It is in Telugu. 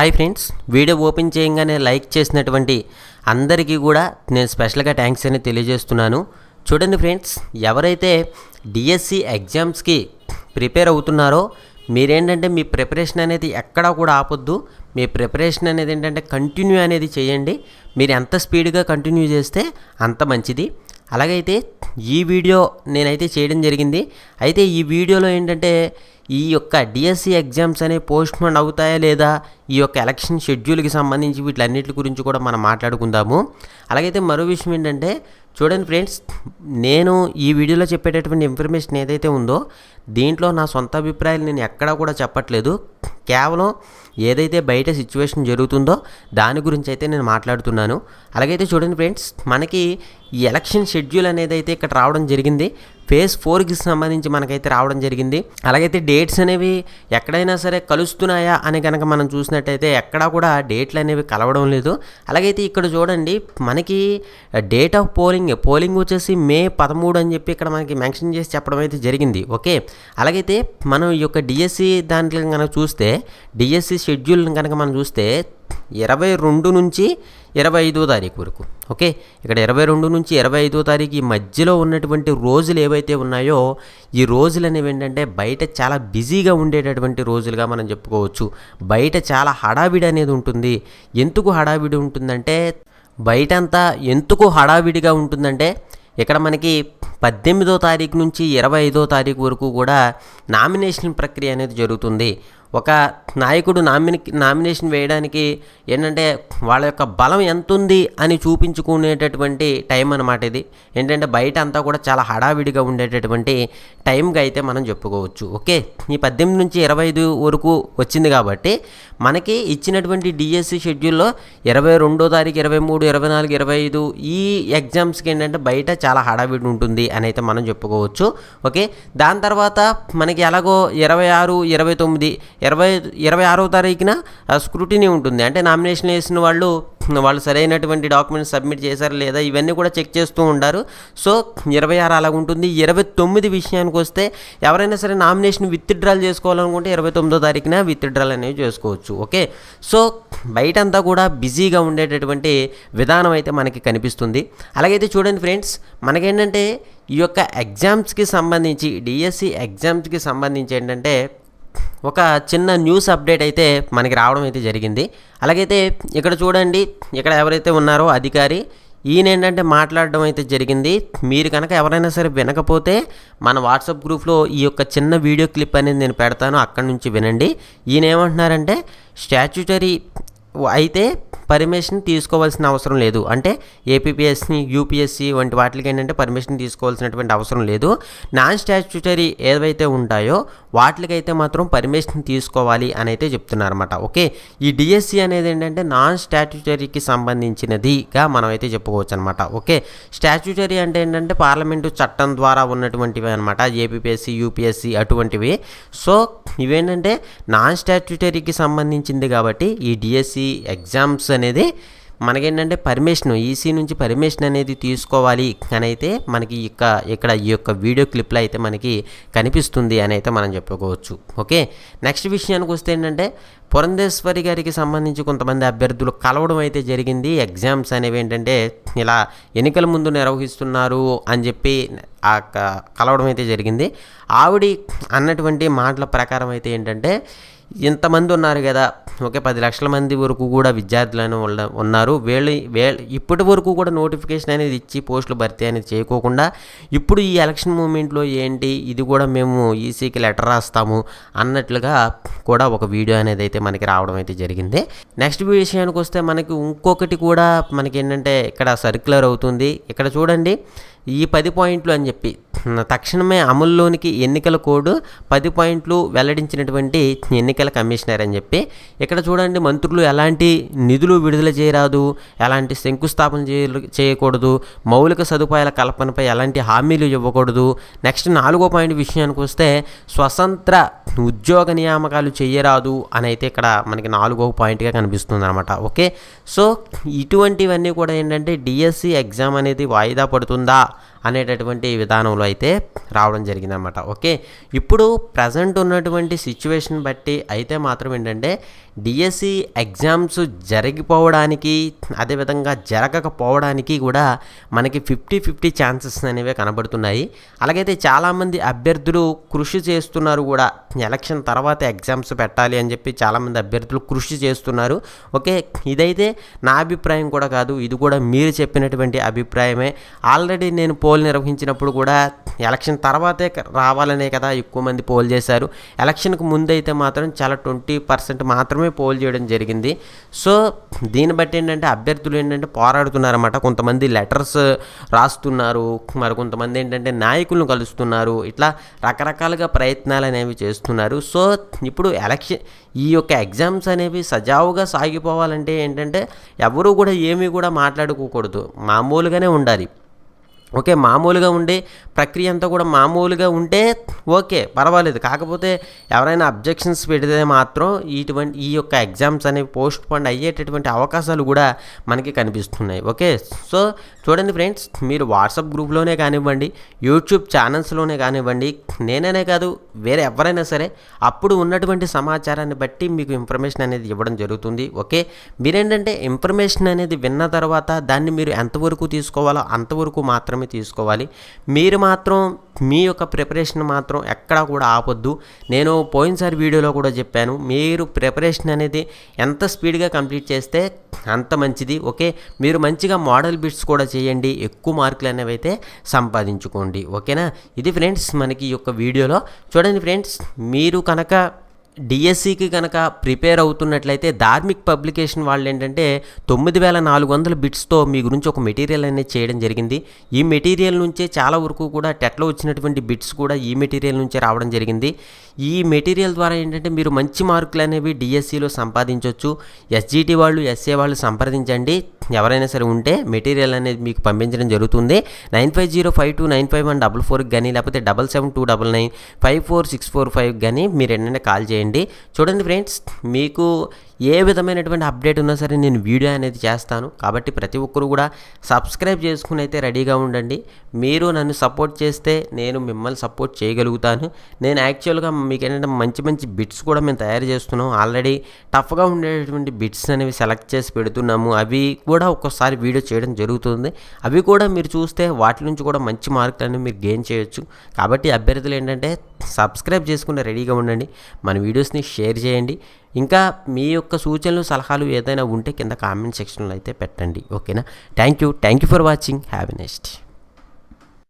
హాయ్ ఫ్రెండ్స్ వీడియో ఓపెన్ చేయగానే లైక్ చేసినటువంటి అందరికీ కూడా నేను స్పెషల్గా థ్యాంక్స్ అని తెలియజేస్తున్నాను. చూడండి ఫ్రెండ్స్ ఎవరైతే డిఎస్సి ఎగ్జామ్స్కి ప్రిపేర్ అవుతున్నారో మీరేంటంటే మీ ప్రిపరేషన్ అనేది ఎక్కడా కూడా ఆపొద్దు. మీ ప్రిపరేషన్ అనేది ఏంటంటే కంటిన్యూ అనేది చేయండి. మీరు ఎంత స్పీడ్గా కంటిన్యూ చేస్తే అంత మంచిది. అలాగైతే ఈ వీడియో నేనైతే చేయడం జరిగింది. అయితే ఈ వీడియోలో ఏంటంటే ఈ యొక్క డిఎస్సి ఎగ్జామ్స్ అనేవి పోస్ట్ పోన్ అవుతాయా లేదా ఈ యొక్క ఎలక్షన్ షెడ్యూల్కి సంబంధించి వీటిలన్నిటి గురించి కూడా మనం మాట్లాడుకుందాము. అలాగైతే మరో విషయం ఏంటంటే చూడండి ఫ్రెండ్స్ నేను ఈ వీడియోలో చెప్పేటటువంటి ఇన్ఫర్మేషన్ ఏదైతే ఉందో దీంట్లో నా సొంత అభిప్రాయాలు నేను ఎక్కడా కూడా చెప్పట్లేదు. కేవలం ఏదైతే బయట సిచ్యువేషన్ జరుగుతుందో దాని గురించి అయితే నేను మాట్లాడుతున్నాను. అలాగైతే చూడండి ఫ్రెండ్స్ మనకి ఈ ఎలక్షన్ షెడ్యూల్ అనేది అయితే ఇక్కడ రావడం జరిగింది. ఫేజ్ ఫోర్కి సంబంధించి మనకైతే రావడం జరిగింది. అలాగైతే డేట్స్ అనేవి ఎక్కడైనా సరే కలుస్తున్నాయా అని కనుక మనం చూసినట్టయితే ఎక్కడా కూడా డేట్లు అనేవి కలవడం లేదు. అలాగైతే ఇక్కడ చూడండి మనకి డేట్ ఆఫ్ పోలింగ్ పోలింగ్ వచ్చేసి మే పదమూడు అని చెప్పి ఇక్కడ మనకి మెన్షన్ చేసి చెప్పడం అయితే జరిగింది. ఓకే? అలాగైతే మనం ఈ యొక్క డిఎస్సి దాంట్లో కనుక చూస్తే డిఎస్సి షెడ్యూల్ని కనుక మనం చూస్తే ఇరవై రెండు నుంచి ఇరవై ఐదో తారీఖు వరకు. ఓకే? ఇక్కడ ఇరవై రెండు నుంచి ఇరవై ఐదో తారీఖు ఈ మధ్యలో ఉన్నటువంటి రోజులు ఏవైతే ఉన్నాయో ఈ రోజులు అనేవి ఏంటంటే బయట చాలా బిజీగా ఉండేటటువంటి రోజులుగా మనం చెప్పుకోవచ్చు. బయట చాలా హడావిడి అనేది ఉంటుంది. ఎందుకు హడావిడి ఉంటుందంటే బయటంతా ఎందుకు హడావిడిగా ఉంటుందంటే ఇక్కడ మనకి పద్దెనిమిదో తారీఖు నుంచి ఇరవై ఐదో తారీఖు వరకు కూడా నామినేషన్ ప్రక్రియ అనేది జరుగుతుంది. ఒక నాయకుడు నామిని నామినేషన్ వేయడానికి ఏంటంటే వాళ్ళ యొక్క బలం ఎంత ఉంది అని చూపించుకునేటటువంటి టైం అనమాట ఇది. ఏంటంటే బయట అంతా కూడా చాలా హడావిడిగా ఉండేటటువంటి టైంగా అయితే మనం చెప్పుకోవచ్చు. ఓకే? ఈ పద్దెనిమిది నుంచి ఇరవై ఐదు వరకు వచ్చింది కాబట్టి మనకి ఇచ్చినటువంటి డిఎస్సి షెడ్యూల్లో ఇరవై రెండో తారీఖు ఇరవై మూడు ఇరవై నాలుగు ఇరవై ఐదు ఈ ఎగ్జామ్స్కి ఏంటంటే బయట చాలా హడావిడి ఉంటుంది అని అయితే మనం చెప్పుకోవచ్చు. ఓకే? దాని తర్వాత మనకి ఎలాగో ఇరవై ఆరు ఇరవై తొమ్మిది ఇరవై ఇరవై ఆరో తారీఖున స్క్రూటినీ ఉంటుంది. అంటే నామినేషన్ వేసిన వాళ్ళు వాళ్ళు సరైనటువంటి డాక్యుమెంట్స్ సబ్మిట్ చేశారు లేదా ఇవన్నీ కూడా చెక్ చేస్తూ ఉంటారు సో ఇరవై ఆరు అలాగ ఉంటుంది. ఇరవై తొమ్మిది విషయానికి వస్తే ఎవరైనా సరే నామినేషన్ విత్డ్రాల్ చేసుకోవాలనుకుంటే ఇరవై తొమ్మిదో తారీఖున విత్డ్రాల్ అనేవి చేసుకోవచ్చు. ఓకే? సో బయటంతా కూడా బిజీగా ఉండేటటువంటి విధానం అయితే మనకి కనిపిస్తుంది. అలాగైతే చూడండి ఫ్రెండ్స్ మనకేంటంటే ఈ యొక్క ఎగ్జామ్స్కి సంబంధించి డిఎస్సి ఎగ్జామ్స్కి సంబంధించి ఏంటంటే ఒక చిన్న న్యూస్ అప్డేట్ అయితే మనకి రావడం అయితే జరిగింది. అలాగైతే ఇక్కడ చూడండి ఇక్కడ ఎవరైతే ఉన్నారో అధికారి ఈయన ఏంటంటే మాట్లాడడం అయితే జరిగింది. మీరు కనుక ఎవరైనా సరే వినకపోతే మన వాట్సాప్ గ్రూప్లో ఈ యొక్క చిన్న వీడియో క్లిప్ అనేది నేను పెడతాను అక్కడి నుంచి వినండి. ఈయన ఏమంటున్నారంటే స్టాచ్యుటరీ అయితే పర్మిషన్ తీసుకోవాల్సిన అవసరం లేదు. అంటే ఏపీఎస్సి యూపీఎస్సి వంటి వాటికి ఏంటంటే పర్మిషన్ తీసుకోవాల్సినటువంటి అవసరం లేదు. నాన్ స్టాచ్యుటరీ ఏవైతే ఉంటాయో వాటికైతే మాత్రం పర్మిషన్ తీసుకోవాలి అని అయితే చెప్తున్నారన్నమాట. ఓకే? ఈ డిఎస్సి అనేది ఏంటంటే నాన్ స్టాచ్యుటరీకి సంబంధించినదిగా మనం అయితే చెప్పుకోవచ్చు అనమాట ఓకే? స్టాచ్యుటరీ అంటే ఏంటంటే పార్లమెంటు చట్టం ద్వారా ఉన్నటువంటివి అనమాట ఏపీఎస్సి యూపీఎస్సి అటువంటివి. సో ఇవేంటంటే నాన్ స్టాచ్యుటరీకి సంబంధించింది కాబట్టి ఈ డిఎస్సి ఎగ్జామ్స్ అనేది మనకేంటంటే పర్మిషన్ ఈసీ నుంచి పర్మిషన్ అనేది తీసుకోవాలి అని అయితే మనకి ఇక ఇక్కడ ఈ యొక్క వీడియో క్లిప్లో అయితే మనకి కనిపిస్తుంది అని అయితే మనం చెప్పుకోవచ్చు. ఓకే? నెక్స్ట్ విషయానికి వస్తే ఏంటంటే పురంధేశ్వరి గారికి సంబంధించి కొంతమంది అభ్యర్థులు కలవడం అయితే జరిగింది. ఎగ్జామ్స్ అనేవి ఏంటంటే ఇలా ఎన్నికల ముందు నిర్వహిస్తున్నారు అని చెప్పి ఆ కలవడం అయితే జరిగింది. ఆవిడ అన్నటువంటి మాటల ప్రకారం అయితే ఏంటంటే ఇంతమంది ఉన్నారు కదా ఓకే పది లక్షల మంది వరకు కూడా విద్యార్థులను ఉన్నారు. వీళ్ళు వీళ్ళ ఇప్పటి వరకు కూడా నోటిఫికేషన్ అనేది ఇచ్చి పోస్టులు భర్తీ అనేది చేయకోకుండా ఇప్పుడు ఈ ఎలక్షన్ మూమెంట్లో ఏంటి ఇది కూడా మేము ఈసీకి లెటర్ రాస్తాము అన్నట్లుగా కూడా ఒక వీడియో అనేది అయితే మనకి రావడం అయితే జరిగింది. నెక్స్ట్ విషయానికి వస్తే మనకి ఇంకొకటి కూడా మనకి ఏంటంటే ఇక్కడ సర్క్యులర్ అవుతుంది. ఇక్కడ చూడండి ఈ పది పాయింట్లు అని చెప్పి. తక్షణమే అమల్లోనికి ఎన్నికల కోడ్ పది పాయింట్లు వెల్లడించినటువంటి ఎన్నికల కమిషనర్ అని చెప్పి. ఇక్కడ చూడండి మంత్రులు ఎలాంటి నిధులు విడుదల చేయరాదు ఎలాంటి శంకుస్థాపన చేయ చేయకూడదు మౌలిక సదుపాయాల కల్పనపై ఎలాంటి హామీలు ఇవ్వకూడదు. నెక్స్ట్ నాలుగో పాయింట్ విషయానికి వస్తే స్వతంత్ర ఉద్యోగ నియామకాలు చేయరాదు అని అయితే ఇక్కడ మనకి నాలుగో పాయింట్గా కనిపిస్తుంది అనమాట ఓకే? సో ఇటువంటివన్నీ కూడా ఏంటంటే డిఎస్సి ఎగ్జామ్ అనేది వాయిదా పడుతుందా అనేటటువంటి విధానంలో అయితే రావడం జరిగిందనమాట ఓకే? ఇప్పుడు ప్రజెంట్ ఉన్నటువంటి సిచ్యువేషన్ బట్టి అయితే మాత్రం ఏంటంటే డిఎస్సి ఎగ్జామ్స్ జరిగిపోవడానికి అదేవిధంగా జరగకపోవడానికి కూడా మనకి ఫిఫ్టీ ఫిఫ్టీ ఛాన్సెస్ అనేవి కనబడుతున్నాయి. అలాగైతే చాలామంది అభ్యర్థులు కృషి చేస్తున్నారు కూడా. ఎలక్షన్ తర్వాత ఎగ్జామ్స్ పెట్టాలి అని చెప్పి చాలామంది అభ్యర్థులు కృషి చేస్తున్నారు. ఓకే? ఇదైతే నా అభిప్రాయం కూడా కాదు. ఇది కూడా మీరు చెప్పినటువంటి అభిప్రాయమే. ఆల్రెడీ నేను పోల్ నిర్వహించినప్పుడు కూడా ఎలక్షన్ తర్వాతే రావాలనే కదా ఎక్కువ మంది పోల్ చేశారు. ఎలక్షన్కి ముందైతే మాత్రం చాలా ట్వంటీ పర్సెంట్ మాత్రమే పోల్ చేయడం జరిగింది. సో దీన్ని బట్టి ఏంటంటే అభ్యర్థులు ఏంటంటే పోరాడుతున్నారన్నమాట. కొంతమంది లెటర్స్ రాస్తున్నారు. మరి కొంతమంది ఏంటంటే నాయకులను కలుస్తున్నారు. ఇట్లా రకరకాలుగా ప్రయత్నాలు అనేవి చేస్తున్నారు. సో ఇప్పుడు ఎలక్షన్ ఈ యొక్క ఎగ్జామ్స్ అనేవి సజావుగా సాగిపోవాలంటే ఏంటంటే ఎవరు కూడా ఏమీ కూడా మాట్లాడుకోకూడదు. మామూలుగానే ఉండాలి. ఓకే మామూలుగా ఉండే ప్రక్రియ అంతా కూడా మామూలుగా ఉంటే ఓకే పర్వాలేదు. కాకపోతే ఎవరైనా అబ్జెక్షన్స్ పెడితే మాత్రం ఇటువంటి ఈ యొక్క ఎగ్జామ్స్ అనేవి పోస్ట్ పోన్ అయ్యేటటువంటి అవకాశాలు కూడా మనకి కనిపిస్తున్నాయి. ఓకే? సో చూడండి ఫ్రెండ్స్ మీరు వాట్సాప్ గ్రూప్లోనే కానివ్వండి యూట్యూబ్ ఛానల్స్లోనే కానివ్వండి నేననే కాదు వేరే ఎవరైనా సరే అప్పుడు ఉన్నటువంటి సమాచారాన్ని బట్టి మీకు ఇన్ఫర్మేషన్ అనేది ఇవ్వడం జరుగుతుంది. ఓకే? మీరేంటంటే ఇన్ఫర్మేషన్ అనేది విన్న తర్వాత దాన్ని మీరు ఎంతవరకు తీసుకోవాలో అంతవరకు మాత్రమే తీసుకోవాలి. మీరు మా మాత్రం మీ యొక్క ప్రిపరేషన్ మాత్రం ఎక్కడా కూడా ఆపొద్దు. నేను పోయినసారి వీడియోలో కూడా చెప్పాను మీరు ప్రిపరేషన్ అనేది ఎంత స్పీడ్గా కంప్లీట్ చేస్తే అంత మంచిది. ఓకే? మీరు మంచిగా మోడల్ బిట్స్ కూడా చేయండి ఎక్కువ మార్కులు అనేవి అయితే సంపాదించుకోండి. ఓకేనా? ఇది ఫ్రెండ్స్ మనకి ఈ యొక్క వీడియోలో. చూడండి ఫ్రెండ్స్ మీరు కనుక డిఎస్సికి కనుక ప్రిపేర్ అవుతున్నట్లయితే ధార్మిక్ పబ్లికేషన్ వాళ్ళు ఏంటంటే తొమ్మిది వేల నాలుగు వందల బిట్స్తో మీ గురించి ఒక మెటీరియల్ అనేది చేయడం జరిగింది. ఈ మెటీరియల్ నుంచే చాలా వరకు కూడా టెట్లో వచ్చినటువంటి బిట్స్ కూడా ఈ మెటీరియల్ నుంచే రావడం జరిగింది. ఈ మెటీరియల్ ద్వారా ఏంటంటే మీరు మంచి మార్కులు అనేవి డిఎస్సిలో సంపాదించవచ్చు ఎస్జిటి వాళ్ళు ఎస్ఏ వాళ్ళు సంప్రదించండి. ఎవరైనా సరే ఉంటే మెటీరియల్ అనేది మీకు పంపించడం జరుగుతుంది. Nine five zero five two nine five one double ఫోర్కి కానీ లేకపోతే double seven two double nine five four six four five కానీ మీరు ఏంటంటే కాల్ చేయండి. చూడండి ఫ్రెండ్స్ మీకు ఏ విధమైనటువంటి అప్డేట్ ఉన్నా సరే నేను వీడియో అనేది చేస్తాను. కాబట్టి ప్రతి ఒక్కరు కూడా సబ్స్క్రైబ్ చేసుకుని అయితే రెడీగా ఉండండి. మీరు నన్ను సపోర్ట్ చేస్తే నేను మిమ్మల్ని సపోర్ట్ చేయగలుగుతాను. నేను యాక్చువల్గా మీకు ఏంటంటే మంచి మంచి బిట్స్ కూడా మేము తయారు చేస్తున్నాం. ఆల్రెడీ టఫ్గా ఉండేటువంటి బిట్స్ అనేవి సెలెక్ట్ చేసి పెడుతున్నాము. అవి కూడా ఒక్కోసారి వీడియో చేయడం జరుగుతుంది. అవి కూడా మీరు చూస్తే వాటి నుంచి కూడా మంచి మార్కులు అనేవి మీరు గెయిన్ చేయొచ్చు. కాబట్టి అభ్యర్థులు ఏంటంటే సబ్స్క్రైబ్ చేసుకుని రెడీగా ఉండండి. మన వీడియోస్ని షేర్ చేయండి. ఇంకా మీ యొక్క సూచనలు సలహాలు ఏదైనా ఉంటే కింద కామెంట్ సెక్షన్లో అయితే పెట్టండి. ఓకేనా? Thank you. Thank you for watching. Have a next